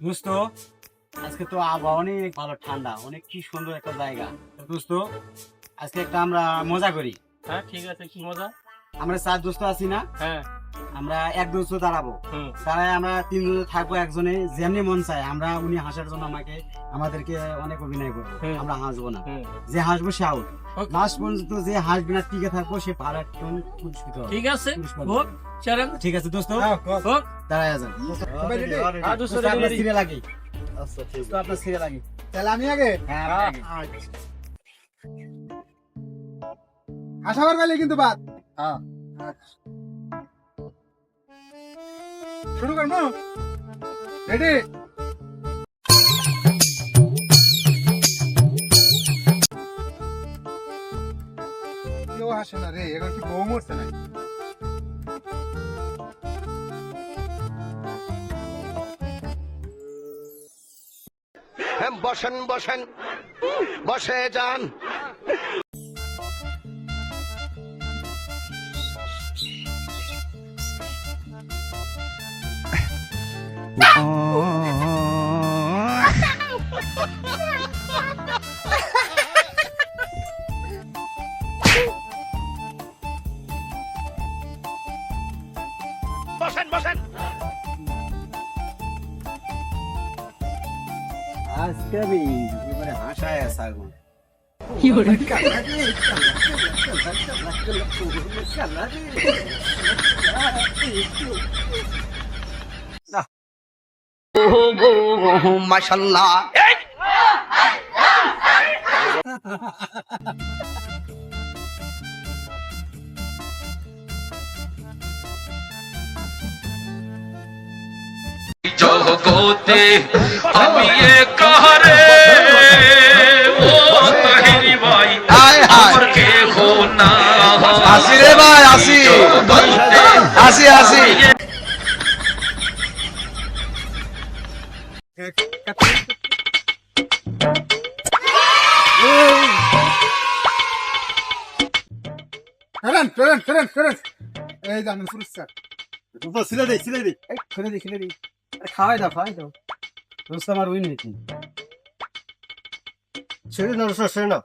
দোস্ত। আজকে তো আবহাওয়া অনেক ভালো ঠান্ডা অনেক কি সুন্দর একটা জায়গা। দোস্ত। আজকে একটা আমরা মজা করি। হ্যাঁ ঠিক আছে কি মজা? আমরা চার দোস্ত আছি না? হ্যাঁ। আমরা এক দোস্ত দাঁড়াবো। তারাই আমরা তিনজনে থাকব একজনে যেমনি মন চায় আমরা উনি হাসার জন্য আমাকে আমাদেরকে অনেক অভিনয় করব। আমরা হাসবো না। যে হাসবো সে আউট. লাস্ট পর্যন্ত যে হাসবে না টিকে থাকব সে একটা পুরস্কৃত ঠিক আছে। হোক চলেন। ঠিক আছে দোস্ত। হোক। দাঁড়ায় যান হ্যাঁ, আপনার লাগি। তাহলে আমি আগে? হ্যাঁ হ্যাঁ। বেলে কিন্তু বাদ। হ্যাঁ। আচ্ছা। শুরু করব? রেডি হাসে না রে এখন কি বউ মরছে না হ্যাঁ, বসেন বসেন। বসে যান। বসেন বসেন। আজকে আমি এবারে হাসায় জগতে আমি কারে ও তাহিরি ভাই হায় আমার কে হো না আসি রে ভাই আসি। আসি আসি। এই জানেন পুরস্কার দোস্ত, সিলে দে সিলে দে এই খুলে দে খুলে দে আরে খাওয়াই দাও খাওয়াই দাও দোস্ত আমার উইন হয়েছে ছেড়ে দাও ছেড়ে দাও